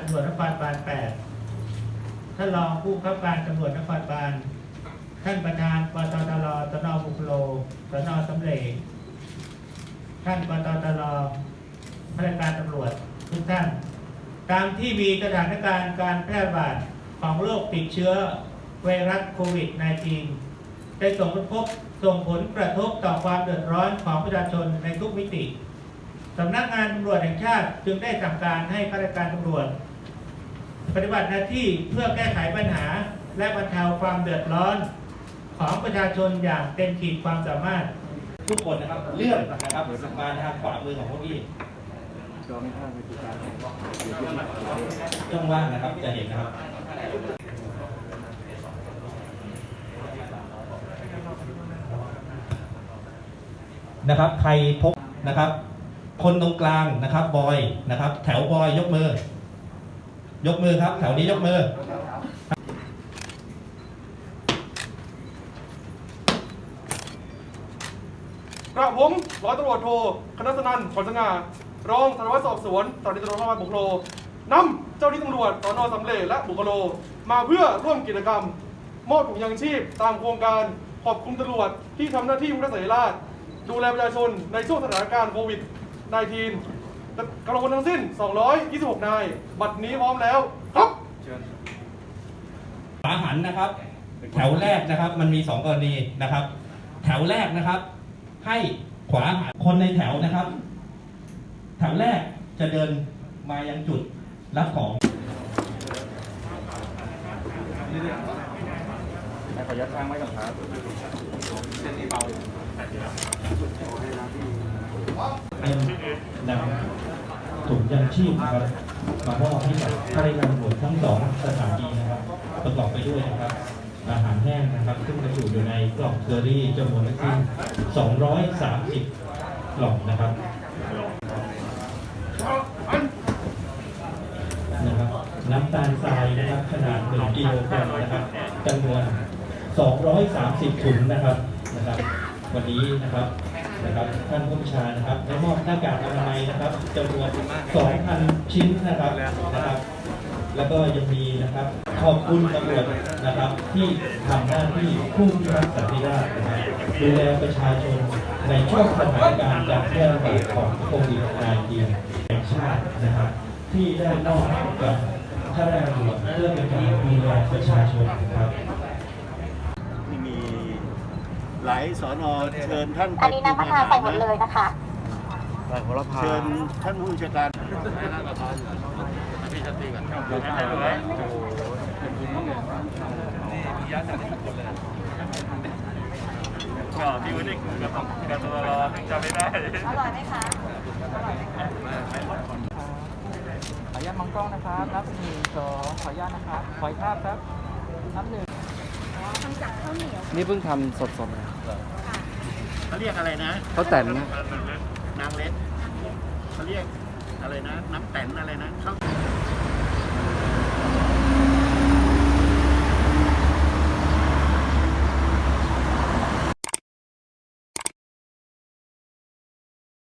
ตำรวจนครบาลแปดท่านรองผู้ข้าการตำรวจนครบาล ท่านประธานปตตรสนบุคโลสนสำเร็จท่านปตตรข้าราชการตำรวจทุกท่าน ตามที่มีสถานการณ์การแพร่ระบาดของโรคติดเชื้อไวรัสโควิด -19 ได้ส่งผลกระทบส่งผลกระทบต่อความเดือดร้อนของประชาชนในทุกมิติ สำนักงานตำรวจแห่งชาติจึงได้สั่งการให้ข้าราชการตำรวจ ปฏิบัติหน้าที่เพื่อแก้ไขปัญหา และบรรเทาความเดือดร้อนของประชาชนอย่างเต็มขีดความสามารถ ทุกคนนะครับเลื่อนนะครับมาทางขวามือของพวกพี่ช่องว่างนะครับจะเห็นนะครับนะครับ ใครพกนะครับ คนตรงกลางนะครับบอยนะครับ แถวบอยยกมือ ยกมือครับ แถวนี้ยกมือกระผมร้อยตำรวจโทคณะสนันขวัญสง่ารองสารวัตรสอบสวนสถานีตำรวจนครบาลบุคโลนำเจ้าหน้าที่ตำรวจสนสำเร็จและบุคโล มาเพื่อร่วมกิจกรรม มอบถุงยางชีพตามโครงการขอบคุณตำรวจที่ทำหน้าที่มุขเสรีราชดูแลประชาชนในช่วงสถานการณ์โควิด -19 กำลังคนทั้งสิ้น 226 นาย บัดนี้พร้อมแล้วครับฝาหันนะครับ แถวแรกนะครับ มันมีสองกรณีนะครับ แถวแรกนะครับ ให้ขวาหันคนในแถวนะครับ แถวแรกจะเดินมายังจุดรับของเป็นน นำถุงยังชีพนะครับมามอบให้กับข้าราชการตำรวจทั้งสองสถานีนะครับ ประกอบไปด้วยนะครับอาหารแห้งนะครับ ซึ่งบรรจุอยู่ในกล่องเคอรี่จำนวนทั้งสิ้น230 กล่องนะครับนะครับน้ำตาลทรายนะครับขนาด1กิโลกรัมนะครับจำนวน 230 ถุงนะครับนะครับ วันนี้นะครับ นะครับท่านผู้บัญชานะครับได้มอบหน้ากากอนามัยนะครับจำนวน2,000 ชิ้นนะครับนะครับ แล้วก็ยังมีนะครับขอบคุณตำรวจนะครับ ที่ทำหน้าที่ผู้พิทักษ์สันติราษฎร์นะครับดูแลประชาชนในช่วงสถานการณ์การแพร่ระบาดของโควิด -19 แห่งชาตินะครับ ที่ได้มอบให้กับข้าราชการตำรวจเพื่อเป็นการดูแลประชาชนนะครับ หลายสอนอเชิญท่านไปอันนี้น้ำมะนาวใส่หมดเลยนะคะเชิญท่านผู้บัญชาการก็พี่วุฒิกับกับตัวรอจำไม่ได้อร่อยไหมคะขออนุญาตมองกล้องนะครับ นับหนึ่งสองขออนุญาตนะครับ ขออีกภาพครับ นับหนึ่งทำ จากข้าวเหนียวนี่เพิ่งทำสดเขาเรียกอะไรนะๆเขาแต่นนะนางเล็ดเขาเรียกอะไรนะ น้ำแตนอะไรนะเขา